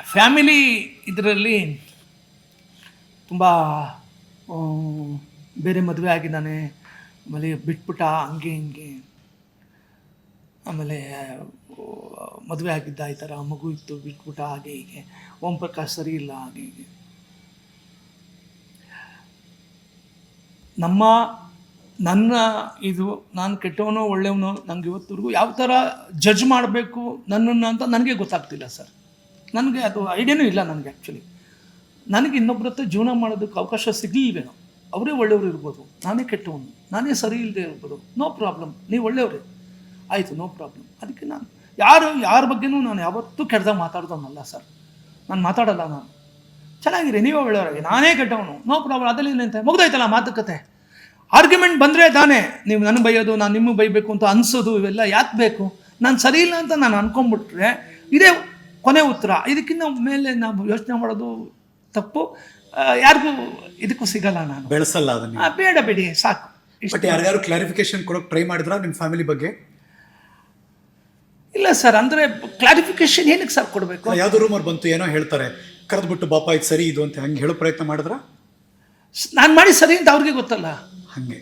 Family ಇದರಲ್ಲಿ ತುಂಬ ಬೇರೆ ಮದುವೆ ಆಗಿದ್ದಾನೆ, ಆಮೇಲೆ ಬಿಟ್ಬಿಟ್ಟ, ಹಂಗೆ ಹಿಂಗೆ. ಆಮೇಲೆ ಮದುವೆ ಆಗಿದ್ದ ಈ ಥರ ಮಗು ಇತ್ತು, ಬಿಟ್ಬಿಟ್ಟ, ಹಾಗೆ ಹೀಗೆ. ಓಂ ಪ್ರಕಾಶ್ ಸರಿ ಇಲ್ಲ, ಹಾಗೆ ಹೀಗೆ. ನಮ್ಮ, ನನ್ನ ಇದು, ನಾನು ಕೆಟ್ಟವನೋ, ಒಳ್ಳೆಯವನೋ ನನಗೆ ಇವತ್ತರೆಗೂ ಯಾವ ಥರ ಜಡ್ಜ್ ಮಾಡಬೇಕು ನನ್ನನ್ನು ಅಂತ ನನಗೆ ಗೊತ್ತಾಗ್ತಿಲ್ಲ, ಸರ್. ನನಗೆ ಅದು ಐಡಿಯಾನೂ ಇಲ್ಲ ನನಗೆ ಆ್ಯಕ್ಚುಲಿ ನನಗೆ ಇನ್ನೊಬ್ಬರ ಹತ್ರ ಜೀವನ ಮಾಡೋದಕ್ಕೆ ಅವಕಾಶ ಸಿಗಲಿಲ್ವೇನೋ? ಅವರೇ ಒಳ್ಳೆಯವರು ಇರ್ಬೋದು. ನಾನೇ ಕೆಟ್ಟವನು. ನಾನೇ ಸರಿ ಇಲ್ಲದೆ ಇರ್ಬೋದು. ನೋ ಪ್ರಾಬ್ಲಮ್ ನೀವು ಒಳ್ಳೆಯವರೇ. ಆಯಿತು ನೋ ಪ್ರಾಬ್ಲಮ್ ಅದಕ್ಕೆ ನಾನು ಯಾರು, ಯಾರ ಬಗ್ಗೆನೂ ನಾನು ಯಾವತ್ತೂ ಕೆಟ್ಟದಾಗ ಮಾತಾಡ್ದವನಲ್ಲ ಸರ್ ನಾನು ಮಾತಾಡಲ್ಲ ನಾನು. ಚೆನ್ನಾಗಿರಿ, ನೀವೇ ಒಳ್ಳೆಯವರಾಗಿ ನಾನೇ ಕೆಟ್ಟವನು. ನೋ ಪ್ರಾಬ್ಲಮ್ ಅದರಲ್ಲಿ ಏನಂತೆ ಮುಗ್ದಾಯ್ತಲ್ಲ ಮಾತುಕತೆ? ಆರ್ಗ್ಯುಮೆಂಟ್ ಬಂದರೆ ತಾನೇ. ನೀವು ನನಗೆ ಬೈಯೋದು, ನಾನು ನಿಮಗೆ ಬೈಬೇಕು ಅಂತ ಅನ್ಸೋದು, ಇವೆಲ್ಲ ಯಾಕೆ ಬೇಕು? ನಾನು ಸರಿ ಇಲ್ಲ ಅಂತ ನಾನು ಅನ್ಕೊಂಡ್ಬಿಟ್ರೆ, ಇದೇ ಕೊನೆ ಉತ್ತರ. ಇದಕ್ಕಿಂತ ಮೇಲೆ ನಾವು ಯೋಚನೆ ಮಾಡೋದು ತಪ್ಪು. ಯಾರಿಗೂ ಇದಕ್ಕೂ ಸಿಗಲ್ಲ ನಾನು. ಬೆಳೆಸಲ್ಲ ಅದನ್ನ ಆ, ಬೇಡ ಬಿಡಿ ಸಾಕು. ಬಟ್ ಯಾರ್ಯಾರು ಕ್ಲಾರಿಫಿಕೇಶನ್ ಕೊಡೋಕೆ ಟ್ರೈ ಮಾಡಿದ್ರ ನಿಮ್ಮ ಫ್ಯಾಮಿಲಿ ಬಗ್ಗೆ? ಇಲ್ಲ ಸರ್ ಅಂದರೆ ಕ್ಲಾರಿಫಿಕೇಶನ್ ಏನಕ್ಕೆ ಸರ್ ಕೊಡಬೇಕು? ಯಾವುದು ರೂಮರ್ ಬಂತು ಏನೋ ಹೇಳ್ತಾರೆ. ಕರೆದ್ಬಿಟ್ಟು ಬಾಪ ಇದು ಸರಿ ಇದು ಅಂತ ಹಂಗೆ ಹೇಳೋ ಪ್ರಯತ್ನ ಮಾಡಿದ್ರ? ನಾನು ಮಾಡಿ ಸರಿ ಅಂತ ಅವ್ರಿಗೆ ಗೊತ್ತಲ್ಲ. ಹಂಗೆ.